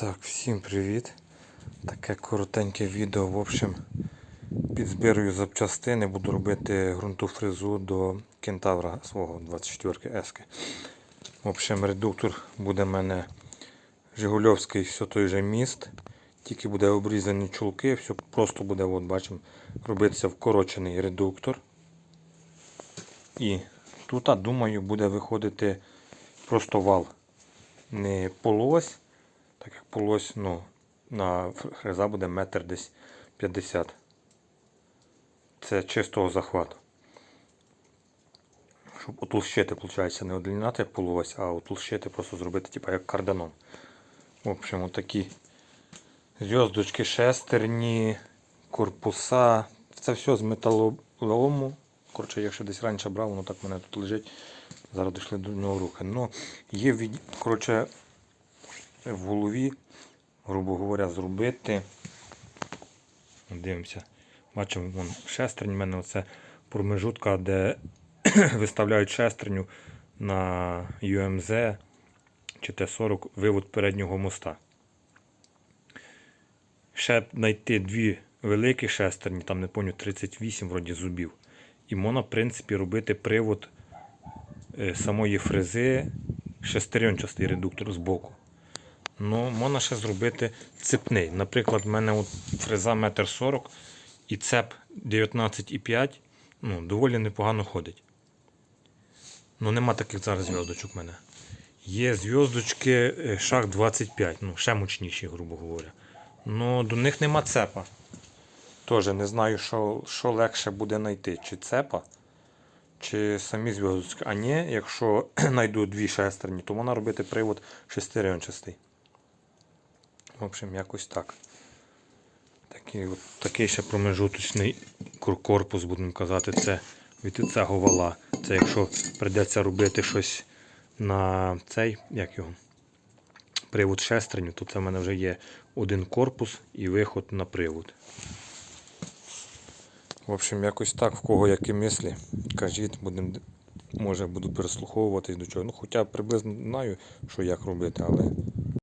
Так, всім привіт. Таке коротеньке відео. В общем, підзбирую запчастини, буду робити ґрунту фрезу до кентавра свого 24 ески. В общем, редуктор буде в мене Жигульовський, все той же міст. Тільки буде обрізані чулки, все просто буде, от бачимо, робитися вкорочений редуктор. І тут, думаю, буде виходити просто вал. Не полось, так як полось, ну, на фреза буде метр десь 50. Це чистого захвату. Щоб утолщити, виходить, не одлінати полось, а утолщити, просто зробити, типу, як карданом. В общем, отакі зв'язочки шестерні, корпуса. Це все з металолому. Коротше, якщо десь раніше брав, воно так мене тут лежить. Зараз дійшли до нього руки. Ну, є від... коротше, в голові, грубо говоря, зробити. Дивимося. Бачимо, вон шестерня в мене оце промежутка, де виставляють шестерню на UMZ чи Т-40 вивод переднього моста. Ще знайти дві великі шестерні, там не пам'ятаю, 38 вроді зубів. І можна, в принципі, робити привод е, самої фрези шестеренчастий редуктор з боку. Ну, можна ще зробити цепний. Наприклад, в мене от фреза 1,40 м і цеп 19,5 ну, доволі непогано ходить. Ну, нема таких зараз зв'язочок в мене. Є зв'язочки е, шах 25, ну, ще мощніші, грубо говоря. Ну, до них нема цепа. Тоже не знаю, що, що легше буде знайти, чи цепа, чи самі зв'язочки. А ні, якщо знайду дві шестерні, то можна робити привод шестеренчастий. В общем, якось так. Такий, от, такий ще промежуточний корпус, будемо казати, це від цього вала. Це якщо прийдеться робити щось на цей, як його, привод шестерню, то це в мене вже є один корпус і виход на привод. В общем, якось так, в кого які мислі. Кажіть, будем, може буду переслуховуватись до чого. Ну, хоча приблизно знаю, що як робити, але